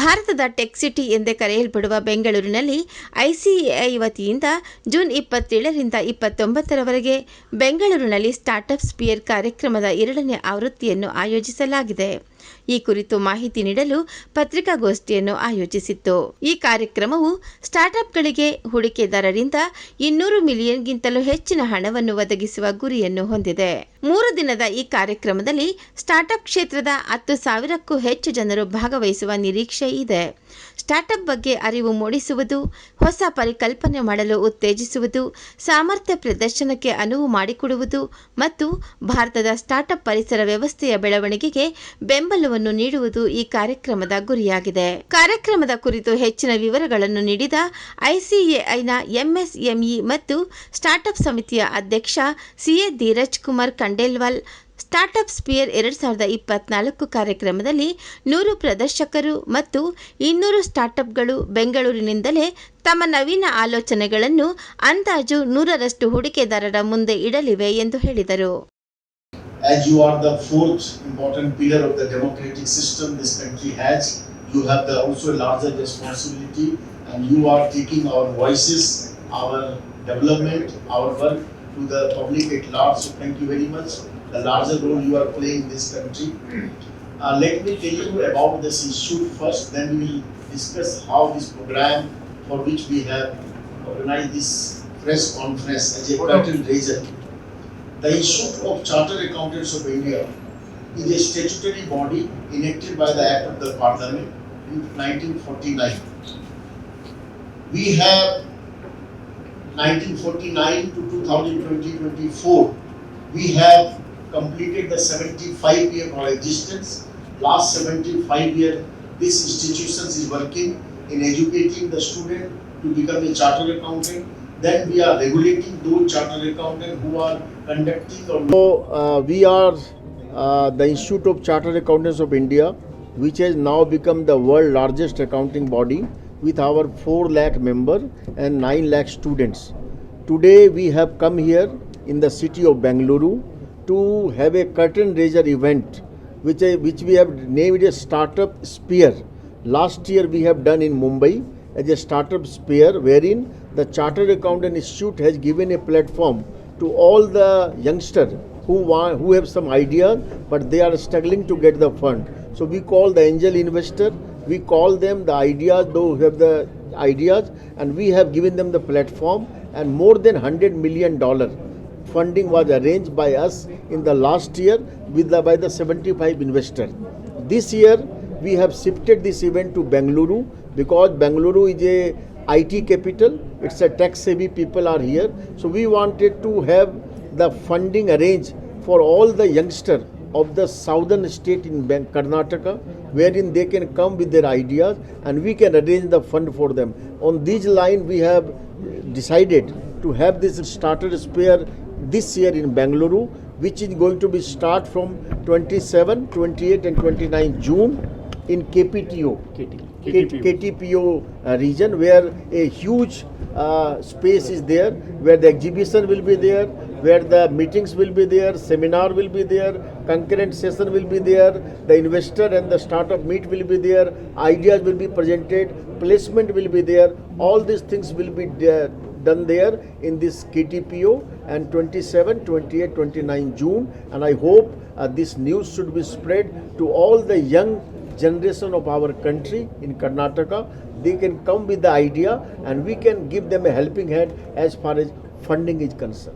ಭಾರತದ tech city ಎಂದೇ ಕರೆಯಲ್ಪಡುವ ಬೆಂಗಳೂರಿನಲ್ಲಿ ಐಸಿಎಐ ವತಿಯಿಂದ ಜೂನ್ ಇಪ್ಪತ್ತೇಳರಿಂದ ಇಪ್ಪತ್ತೊಂಬತ್ತರವರೆಗೆ ಬೆಂಗಳೂರಿನಲ್ಲಿ ಸ್ಟಾರ್ಟ್ಅಪ್ ಸ್ಪಿಯರ್ ಕಾರ್ಯಕ್ರಮದ ಎರಡನೇ ಆವೃತ್ತಿಯನ್ನು ಆಯೋಜಿಸಲಾಗಿದೆ. ಈ ಕುರಿತು ಮಾಹಿತಿ ನೀಡಲು ಪತ್ರಿಕಾಗೋಷ್ಠಿಯನ್ನು ಆಯೋಜಿಸಿತ್ತು. ಈ ಕಾರ್ಯಕ್ರಮವು ಸ್ಟಾರ್ಟ್ಅಪ್ಗಳಿಗೆ ಹೂಡಿಕೆದಾರರಿಂದ ಇನ್ನೂರು ಮಿಲಿಯನ್ಗಿಂತಲೂ ಹೆಚ್ಚಿನ ಹಣವನ್ನು ಒದಗಿಸುವ ಗುರಿಯನ್ನು ಹೊಂದಿದೆ. ಮೂರು ದಿನದ ಈ ಕಾರ್ಯಕ್ರಮದಲ್ಲಿ ಸ್ಟಾರ್ಟ್ಅಪ್ ಕ್ಷೇತ್ರದ ಹತ್ತು ಸಾವಿರಕ್ಕೂ ಹೆಚ್ಚು ಜನರು ಭಾಗವಹಿಸುವ ನಿರೀಕ್ಷೆ ಇದೆ. ಸ್ಟಾರ್ಟ್ಅಪ್ ಬಗ್ಗೆ ಅರಿವು ಮೂಡಿಸುವುದು, ಹೊಸ ಪರಿಕಲ್ಪನೆ ಮಾಡಲು ಉತ್ತೇಜಿಸುವುದು, ಸಾಮರ್ಥ್ಯ ಪ್ರದರ್ಶನಕ್ಕೆ ಅನುವು ಮಾಡಿಕೊಡುವುದು ಮತ್ತು ಭಾರತದ ಸ್ಟಾರ್ಟ್ಅಪ್ ಪರಿಸರ ವ್ಯವಸ್ಥೆಯ ಬೆಳವಣಿಗೆಗೆ ಬೆಂಬಲವನ್ನು ನೀಡುವುದು ಈ ಕಾರ್ಯಕ್ರಮದ ಗುರಿಯಾಗಿದೆ. ಕಾರ್ಯಕ್ರಮದ ಕುರಿತು ಹೆಚ್ಚಿನ ವಿವರಗಳನ್ನು ನೀಡಿದ ಐಸಿಎಐನ ಎಂಎಸ್ಎಂಇ ಮತ್ತು ಸ್ಟಾರ್ಟ್ಅಪ್ ಸಮಿತಿಯ ಅಧ್ಯಕ್ಷ CA Dheeraj Kumar Khandelwal startup sphere ಎರಡು ಸಾವಿರದ ಇಪ್ಪತ್ನಾಲ್ಕು ಕಾರ್ಯಕ್ರಮದಲ್ಲಿ ನೂರು ಪ್ರದರ್ಶಕರು ಮತ್ತು ಇನ್ನೂರು ಸ್ಟಾರ್ಟ್ಅಪ್ಗಳು ಬೆಂಗಳೂರಿನಿಂದಲೇ ತಮ್ಮ ನವೀನ ಆಲೋಚನೆಗಳನ್ನು ಅಂದಾಜು ನೂರರಷ್ಟು ಹೂಡಿಕೆದಾರರ ಮುಂದೆ ಇಡಲಿವೆ ಎಂದು ಹೇಳಿದರು as you are the fourth important pillar of the democratic system this country has, you have the also larger responsibility and you are taking our voices, our development, our work to the public at large. So thank you very much. The larger role you are playing in this country. Uh, let me tell you about this issue first, then we will discuss how this program for which we have organized this press conference as a curtain raiser. The Institute of Chartered Accountants of India is a statutory body enacted by the Act of the Parliament in 1949. We have 1949 to 2020-24, we have completed the 75 year of existence. Last 75 year, this institution is working in educating the student to become a chartered accountant. Then we are regulating those chartered accountants who are conducting or So, uh, we are uh, the Institute of Chartered Accountants of India, which has now become the world largest accounting body with our 4 lakh member and 9 lakh students. Today, we have come here in the city of Bangalore to have a curtain raiser event, which, I- which we have named a startup spear. Last year, we have done in Mumbai as a startup spear, wherein the Chartered Accountant Institute has given a platform to all the youngsters who want who have some ideas but they are struggling to get the fund so we call the angel investor we call them the ideas those who have the ideas and we have given them the platform and more than 100 million dollar funding was arranged by us in the last year with the, by the 75 investors this year we have shifted this event to bengaluru because bengaluru is a IT capital. It's a tech savvy people are here. So we wanted to have the funding arranged for all the youngsters of the southern state in Karnataka, wherein they can come with their ideas and we can arrange the fund for them. On this line, we have decided to have this starter spare this year in Bangalore, which is going to be start from 27, 28, and 29 June in KPTO. K- KTPO uh, region where a huge uh, space is there, where the exhibition will be there, where the meetings will be there, seminar will be there, concurrent session will be there, the investor and the startup meet will be there, ideas will be presented, placement will be there, all these things will be there, done there in this KTPO and 27, 28, 29 June and I hope uh, this news should be spread to all the young generation of our country in Karnataka. They can come with the idea and we can give them a helping hand as far as funding is concerned.